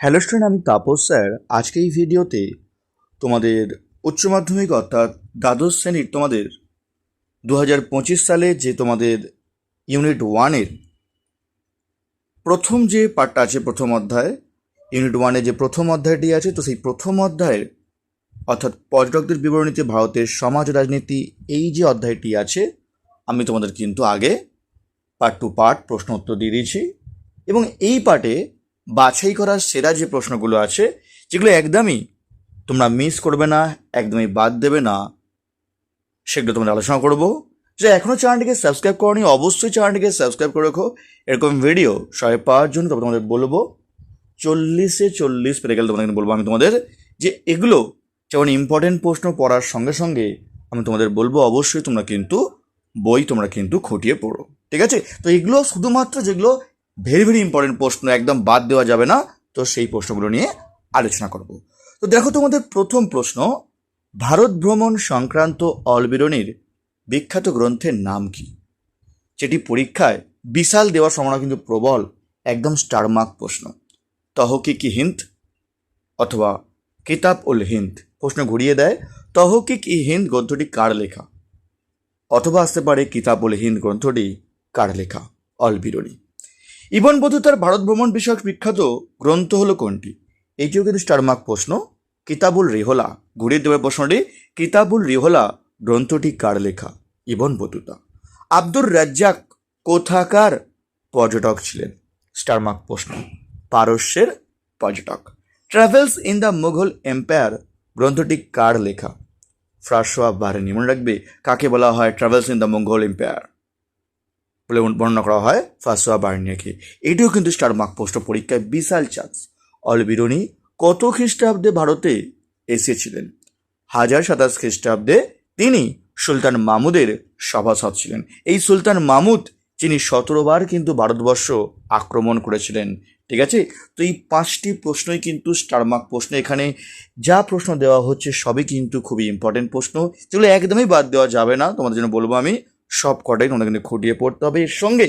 Hello student আমি Tapas sir. আজকে এই ভিডিওতে তোমাদের উচ্চ মাধ্যমিক অর্থাৎ দ্বাদশ শ্রেণির তোমাদের দু হাজার পঁচিশ সালে যে তোমাদের ইউনিট ওয়ানের প্রথম যে পার্টটা আছে, প্রথম অধ্যায় ইউনিট ওয়ানে যে প্রথম অধ্যায়টি আছে, তো সেই প্রথম অধ্যায়ের অর্থাৎ পর্যটকদের বিবরণীতে ভারতের সমাজ রাজনীতি এই যে অধ্যায়টি আছে, আমি তোমাদের কিন্তু আগে পার্ট টু পার্ট প্রশ্ন উত্তর দিয়ে দিয়েছি। এবং এই পার্টে বাছাই করার সেরা যে প্রশ্নগুলো আছে, যেগুলো একদমই তোমরা মিস করবে না, একদমই বাদ দেবে না, সেগুলো তোমরা আলোচনা করব। যে এখনও চ্যানেলটিকে সাবস্ক্রাইব করনি, অবশ্যই চ্যানেলটিকে সাবস্ক্রাইব করে রাখো। এরকম ভিডিও সবাই পাওয়ার জন্য তবে তোমাদের বলব, চল্লিশে চল্লিশ পেরে গেলে তোমাদের বলব আমি তোমাদের যে এগুলো যেমন ইম্পর্টেন্ট প্রশ্ন পড়ার সঙ্গে সঙ্গে আমি তোমাদের বলব, অবশ্যই তোমরা কিন্তু বই তোমরা কিন্তু খটিয়ে পড়ো। ঠিক আছে? তো এগুলো শুধুমাত্র যেগুলো ভেরি ভেরি ইম্পর্টেন্ট প্রশ্ন, একদম বাদ দেওয়া যাবে না। তো সেই প্রশ্নগুলো নিয়ে আলোচনা করব। তো দেখো তোমাদের প্রথম প্রশ্ন, ভারত ভ্রমণ সংক্রান্ত অলবিরনির বিখ্যাত গ্রন্থের নাম কি? যেটি পরীক্ষায় বিশাল দেওয়ার সম্ভাবনা কিন্তু প্রবল, একদম স্টারমার্ক প্রশ্ন। তহকি কি হিন্দ অথবা কিতাব উল হিন্দ প্রশ্ন ঘুরিয়ে দেয়, তহকিক ই হিন্দ গ্রন্থটি কার লেখা? অথবা আসতে পারে কিতাব কিতাবুল হিন্দ গ্রন্থটি কার লেখা? অলবিরনি ইবন বতুতার ভারত ভ্রমণ বিষয়ক বিখ্যাত গ্রন্থ হলো কোনটি? এটিও কিন্তু স্টারমার্ক প্রশ্ন। কিতাবুল রেহলা ঘুরিয়ে দেবে প্রশ্নটি, কিতাবুল রেহলা গ্রন্থটি কার লেখা? Ibn Battuta. আব্দুর রাজ্জাক কোথাকার পর্যটক ছিলেন? স্টারমার্ক প্রশ্ন। পারস্যের পর্যটক। Travels in the Mughal empire, গ্রন্থটি কার লেখা? ফ্রাসোয়া বাহারিনি মনে রাখবে, কাকে বলা হয় travels in the Mughal empire? বলে বর্ণনা করা হয় ফাসোয়া বার্নিয়াকে। এটিও কিন্তু স্টার মার্ক পোস্ট পরীক্ষায় বিশাল চান্স অলবিরনি কত খ্রিস্টাব্দে ভারতে এসেছিলেন? হাজার সাতাশ খ্রিস্টাব্দে তিনি সুলতান মামুদের সভাসদ ছিলেন। এই সুলতান মামুদ, যিনি সতেরোবার কিন্তু ভারতবর্ষ আক্রমণ করেছিলেন। ঠিক আছে? তো এই পাঁচটি প্রশ্নই কিন্তু স্টারমার্ক প্রশ্ন এখানে যা প্রশ্ন দেওয়া হচ্ছে সবই কিন্তু খুবই ইম্পর্টেন্ট প্রশ্ন। যেগুলো একদমই বাদ দেওয়া যাবে না, তোমাদের জন্য বলব আমি। সব কটাই তোমাদের কিন্তু খুঁটিয়ে পড়তে হবে। এর সঙ্গে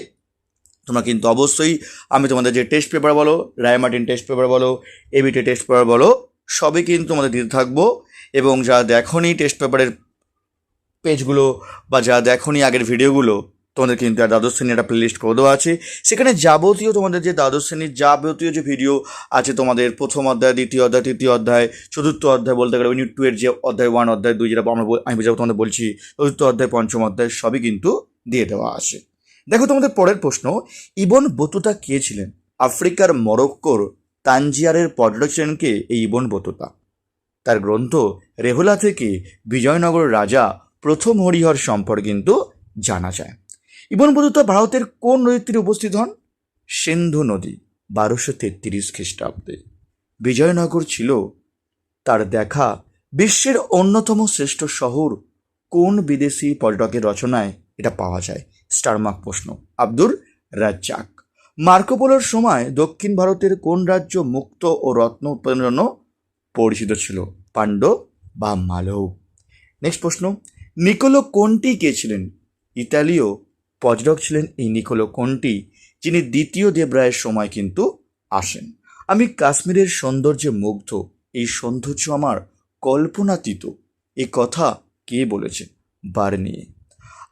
তোমরা কিন্তু অবশ্যই আমি তোমাদের যে টেস্ট পেপার বলো রায়মার্টিন টেস্ট পেপার বলো এবিটি টেস্ট পেপার বলো, সবই কিন্তু তোমাদের দিতে থাকব। এবং যা দেখনি টেস্ট পেপারের পেজগুলো বা যা দেখনি আগের ভিডিওগুলো তোমাদের কিন্তু দ্বাদশ শ্রেণির একটা প্লেলিস্ট করে দেওয়া আছে। সেখানে যাবতীয় তোমাদের যে দ্বাদশ শ্রেণির যাবতীয় যে ভিডিও আছে তোমাদের প্রথম অধ্যায়, দ্বিতীয় অধ্যায়, তৃতীয় অধ্যায়, চতুর্থ অধ্যায় বলতে গেলে ইউনিট টু এর যে অধ্যায় ওয়ান অধ্যায় দুই যেটা আমরা আমি যেটা তোমাদের বলছি, চতুর্থ অধ্যায়, পঞ্চম অধ্যায় সবই কিন্তু দিয়ে দেওয়া আছে। দেখো তোমাদের পরের প্রশ্ন, ইবন বতুতা কে ছিলেন? আফ্রিকার মরক্কোর তানজিয়ারের পর্যটক ছিলেন কে? এই ইবন বতুতা। তার গ্রন্থ রেহুলা থেকে বিজয়নগর রাজা প্রথম হরিহর সম্পর্কে কিন্তু জানা যায়। ইবন বতুতা ভারতের কোন নদীর তীরে উপস্থিত হন? সিন্ধু নদী, বারোশো তেত্রিশ খ্রিস্টাব্দে। বিজয়নগর ছিল তার দেখা বিশ্বের অন্যতম শ্রেষ্ঠ শহর। কোন বিদেশি পর্যটকের রচনায় এটা পাওয়া যায়? স্টারমার্ক প্রশ্ন। আব্দুর রাজ্জাক। মার্কোপোলোর সময় দক্ষিণ ভারতের কোন রাজ্য মুক্ত ও রত্ন উৎপাদনের জন্য পরিচিত ছিল? পাণ্ড বা মালৌ? নেক্সট প্রশ্ন। নিকোলো কোনটি কে ছিলেন ইতালীয় পর্যটক ছিলেন এই নিকোলো কোনটি, যিনি দ্বিতীয় দেবরায়ের সময় কিন্তু আসেন। আমি কাশ্মীরের সৌন্দর্যে মুগ্ধ, এই সৌন্দর্য আমার কল্পনাতীত। এ কথা কে বলেছে? বার নিয়ে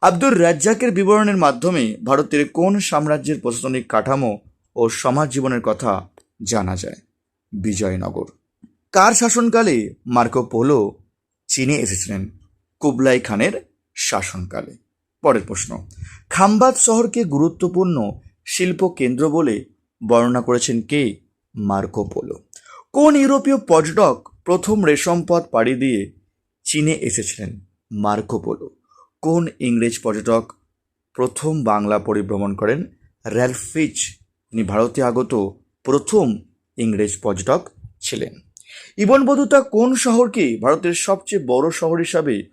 আব্দুর রাজ্জাকের বিবরণের মাধ্যমে ভারতের কোন সাম্রাজ্যের প্রশাসনিক কাঠামো ও সমাজ জীবনের কথা জানা যায়? বিজয়নগর। কার শাসনকালে মার্কো পোলো চীনে এসেছিলেন? কুবলাই খানের শাসনকালে। পরের প্রশ্ন। খাম্বাত শহরকে গুরুত্বপূর্ণ শিল্প কেন্দ্র বলে বর্ণনা করেছেন কে? Marco Polo. কোন ইউরোপীয় পর্যটক প্রথম রেশম পথ পাড়ি দিয়ে চীনে এসেছিলেন? Marco Polo. কোন ইংরেজ পর্যটক প্রথম বাংলা পরিভ্রমণ করেন? র্যালফিচ তিনি ভারতে আগত প্রথম ইংরেজ পর্যটক ছিলেন। ইবন বতুতা কোন শহরকে ভারতের সবচেয়ে বড় শহর হিসাবে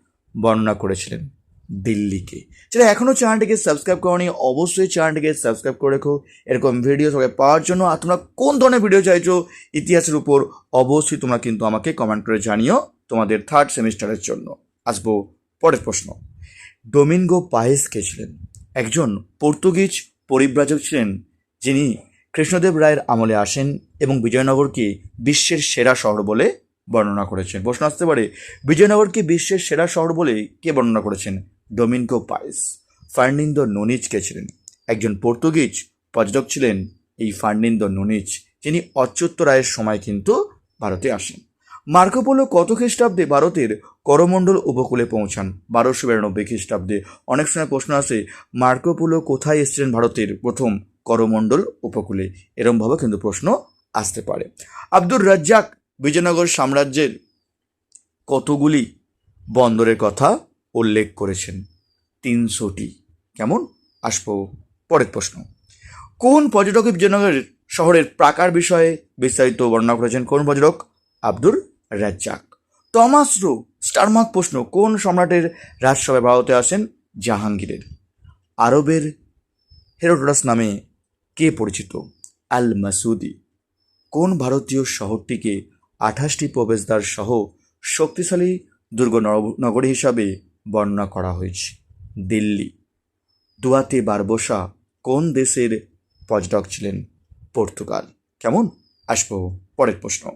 বর্ণনা করেছিলেন? দিল্লিকে। যারা এখনও চ্যানেলটিকে সাবস্ক্রাইব করনি, অবশ্যই চ্যানেলটিকে সাবস্ক্রাইব করে রেখো। এরকম ভিডিও সবাই পাওয়ার জন্য। আর তোমরা কোন ধরনের ভিডিও চাইছো ইতিহাসের উপর, অবশ্যই তোমরা কিন্তু আমাকে কমেন্ট করে জানিও তোমাদের থার্ড সেমিস্টারের জন্য। আসব পরের প্রশ্ন। ডোমিনগো পায়েস কে ছিলেন? একজন পর্তুগিজ পরিব্রাজক ছিলেন, যিনি কৃষ্ণদেব রায়ের আমলে আসেন এবং বিজয়নগরকে বিশ্বের সেরা শহর বলে বর্ণনা করেছেন। প্রশ্ন আসতে পারে, বিজয়নগরকে বিশ্বের সেরা শহর বলে কে বর্ণনা করেছেন? ডোমিনকো পাইস। ফার্নিন্দো নোনিজ কে ছিলেন। একজন পর্তুগিজ পর্যটক ছিলেন এই ফার্নিন্দো নোনিজ যিনি অচ্যুত রায়ের সময় কিন্তু ভারতে আসেন। মার্কোপোলো কত খ্রিস্টাব্দে ভারতের করমণ্ডল উপকূলে পৌঁছান? বারোশো বিরানব্বই খ্রিস্টাব্দে অনেক সময় প্রশ্ন আসে, মার্কোপোলো কোথায় এসেছিলেন ভারতের প্রথম করমণ্ডল উপকূলে? এরমভাবে কিন্তু প্রশ্ন আসতে পারে। আব্দুর রাজ্জাক বিজয়নগর সাম্রাজ্যের কতগুলি বন্দরের কথা উল্লেখ করেছেন তিনশোটি। কেমন? আসব পরের প্রশ্ন। কোন পর্যটক বিজয়নগরের শহরের প্রাকার বিষয়ে বিস্তারিত বর্ণনা করেছেন কোন পর্যটক? Abdur Razzaq. Thomas Roe star mark প্রশ্ন, কোন সম্রাটের রাজসভায় ভারতে আসেন? জাহাঙ্গীরের। আরবের হেরোডোটাস নামে কে পরিচিত? আল মাসুদি কোন ভারতীয় শহরটিকে আঠাশটি প্রবেশদ্বার সহ শক্তিশালী দুর্গ নগরী হিসাবে বর্ণনা করা হয়েছে। দিল্লি, দুয়াতে বারবোসা কোন দেশের পর্যটক ছিলেন? পর্তুগাল। কেমন? আসব পরের প্রশ্ন।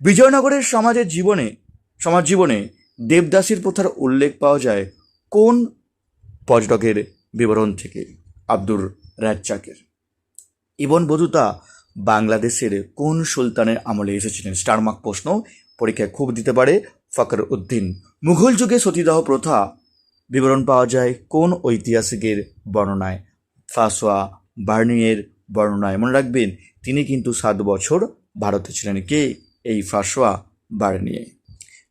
বিজয়নগরের সমাজের জীবনে, সমাজ জীবনে দেবদাসীর প্রথার উল্লেখ পাওয়া যায় কোন পর্যটকের বিবরণ থেকে? আব্দুর রাজ্জাকের। ইবন বধুতা বাংলাদেশের কোন সুলতানের আমলে এসেছিলেন? স্টারমার্ক প্রশ্ন। পরীক্ষায় খুব দিতে পারে ফকর উদ্দিন মুঘল যুগে সতীদাহ প্রথা, বিবরণ পাওয়া যায় কোন ঐতিহাসিকের বর্ণনায়। ফাসোয়া বার্নিয়ের বর্ণনায়। মনে রাখবেন, তিনি কিন্তু সাত বছর ভারতে ছিলেন। কে? এই ফাসোয়া বার্নিয়ে।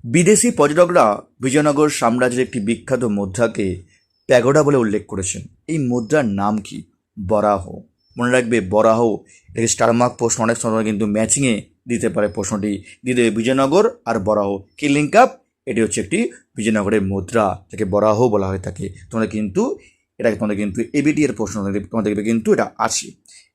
বিদেশি পর্যটকরা বিজয়নগর সাম্রাজ্যের একটি বিখ্যাত মুদ্রাকে প্যাগোডা বলে উল্লেখ করেছেন। এই মুদ্রার নাম কি? বরাহ। মনে রাখবে, বরাহ এটাকে স্টারমার্ক প্রশ্ন, অনেক সময় কিন্তু ম্যাচিংয়ে দিতে পারে প্রশ্নটি। দিতে বিজয়নগর আর বরাহ। কি লিঙ্ক আপ? এটি হচ্ছে একটি বিজয়নগরের মুদ্রা, যাকে বরাহ বলা হয়ে থাকে। তোমরা কিন্তু এটাকে তোমাদের কিন্তু এবিটি এর প্রশ্ন তোমাদের- দেখবে কিন্তু এটা আছে।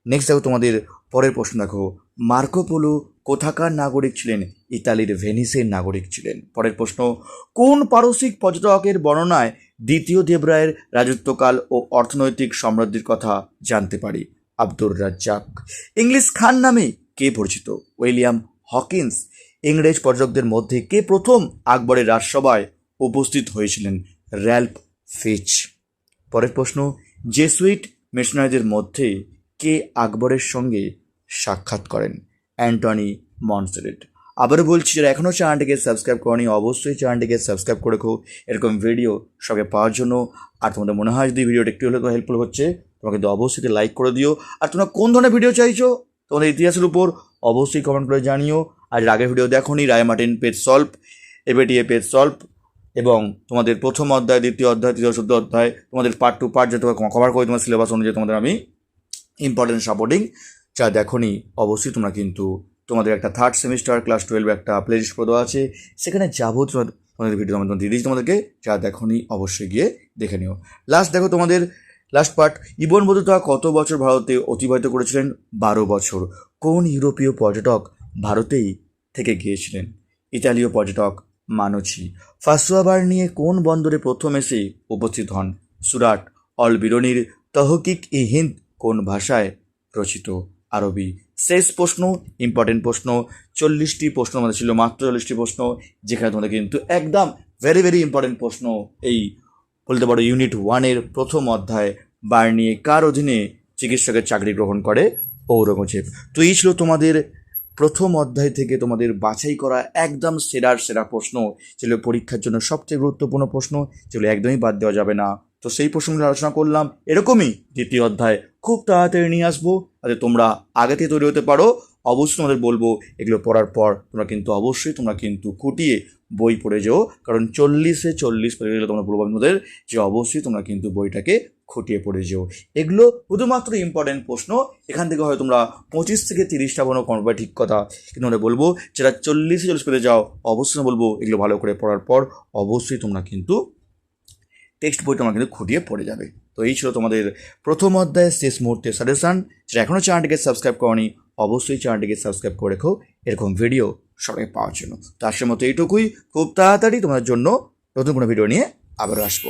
নেক্সট দেখো তোমাদের পরের প্রশ্ন দেখো। মার্কোপোলো কোথাকার নাগরিক ছিলেন? ইতালির ভেনিসের নাগরিক ছিলেন। পরের প্রশ্ন, কোন পারসিক পর্যটকের বর্ণনায় দ্বিতীয় দেবরায়ের রাজত্বকাল ও অর্থনৈতিক সমৃদ্ধির কথা জানতে পারি? আব্দুর রাজ্জাক। ইংলিশ খান নামে কে পরিচিত? William Hawkins. ইংরেজ পর্যটকদের মধ্যে কে প্রথম আকবরের রাজসভায় উপস্থিত হয়েছিলেন? র্যাল্প ফিচ পরের প্রশ্ন, জেসুইট মিশনারিদের মধ্যে কে আকবরের সঙ্গে সাক্ষাৎ করেন? Antony Monserrate. আবারও বলছি, যারা এখনও চ্যানেলটিকে সাবস্ক্রাইব করেনি, অবশ্যই চ্যানেলটিকে সাবস্ক্রাইব করে রাখো। এরকম ভিডিও সবাই পাওয়ার জন্য। আর তোমাদের মনে হয় যদি ভিডিওটা একটু হলেও হেল্পফুল হচ্ছে, তোমাকে কিন্তু অবশ্যই লাইক করে দিও। আর তোমরা কোন ধরনের ভিডিও চাইছো? তোমাদের ইতিহাসের উপর অবশ্যই কমেন্ট করে জানিও। আর এর আগের video Ray Martin page solve ABTA page solve এবং তোমাদের প্রথম অধ্যায়, দ্বিতীয় অধ্যায়, তৃতীয়, চতুর্থ অধ্যায়, তোমাদের পার্ট টু পার্ট যাতে কভার করে, তোমার সিলেবাস অনুযায়ী তোমাদের আমি ইম্পর্টেন্ট সাপোর্টিং যা দেখোনি, অবশ্যই তোমরা কিন্তু তোমাদের একটা থার্ড সেমিস্টার ক্লাস টুয়েলভে একটা প্লেলিস্ট করে দেওয়া আছে। সেখানে যাব তোমাদের তোমাদের ভিডিও তোমাদের দিয়ে দিয়েছি তোমাদেরকে, যা দেখোনি, অবশ্যই গিয়ে দেখে নিও। লাস্ট দেখো তোমাদের লাস্ট পার্ট ইবন বধুতা কত বছর ভারতে অতিবাহিত করেছিলেন? বারো বছর। কোন ইউরোপীয় পর্যটক ভারতেই থেকে গিয়েছিলেন। ইতালীয় পর্যটক মানচি। ফাসুয়াবার নিয়ে কোন বন্দরে প্রথম এসে উপস্থিত হন? সুরাট, অল বিরনির তহকিক ই হিন্দ কোন ভাষায় রচিত? আরবি। শেষ প্রশ্ন ইম্পর্টেন্ট প্রশ্ন। চল্লিশটি প্রশ্ন আমাদের ছিল, মাত্র চল্লিশটি প্রশ্ন, যেখানে তোমাদের কিন্তু একদম ভেরি ভেরি ইম্পর্টেন্ট প্রশ্ন এই বলতে পারো ইউনিট ওয়ানের প্রথম অধ্যায় বার্নিয়ে কার অধীনে চিকিৎসকের চাকরি গ্রহণ করে? ঔরঙ্গজেব। তো এই ছিল তোমাদের প্রথম অধ্যায় থেকে তোমাদের বাছাই করা একদম সেরার সেরা প্রশ্ন ছিল পরীক্ষার জন্য সবচেয়ে গুরুত্বপূর্ণ প্রশ্ন ছিল একদমই বাদ দেওয়া যাবে না। তো সেই প্রশ্নগুলো আলোচনা করলাম। এরকমই দ্বিতীয় অধ্যায় খুব তাড়াতাড়ি নিয়ে আসব, যাতে তোমরা আগে থেকে তৈরি হতে পারো। অবশ্যই তোমাদের বলব, এগুলো পড়ার পর তোমরা কিন্তু অবশ্যই তোমরা কিন্তু খুঁটিয়ে বই পড়ে যেও। কারণ চল্লিশে চল্লিশ পেয়ে গেলে তোমরা বলব তোমাদের, যে অবশ্যই তোমরা কিন্তু বইটাকে খুঁটিয়ে পড়ে যেও এগুলো শুধুমাত্র ইম্পর্টেন্ট প্রশ্ন। এখান থেকে হয় তোমরা পঁচিশ থেকে তিরিশটা কোনো কনভার্ট ঠিক কথা। কিন্তু আমরা বলব যেটা চল্লিশে চল্লিশ পেতে যাও অবশ্যই বলব, এগুলো ভালো করে পড়ার পর অবশ্যই তোমরা কিন্তু টেক্সট বই তোমরা কিন্তু খুঁটিয়ে পড়ে যাবে। তো এই ছিল তোমাদের প্রথম অধ্যায় শেষ মুহূর্তে সাজেশান যেটা এখনও চ্যানেলটিকে সাবস্ক্রাইব করনি, অবশ্যই চ্যানেলটিকে সাবস্ক্রাইব করে রেখো। এরকম ভিডিও সবাই পাওয়ার জন্য। তো আসার মতো এইটুকুই। খুব তাড়াতাড়ি তোমাদের জন্য নতুন কোনো ভিডিও নিয়ে আবারও আসব।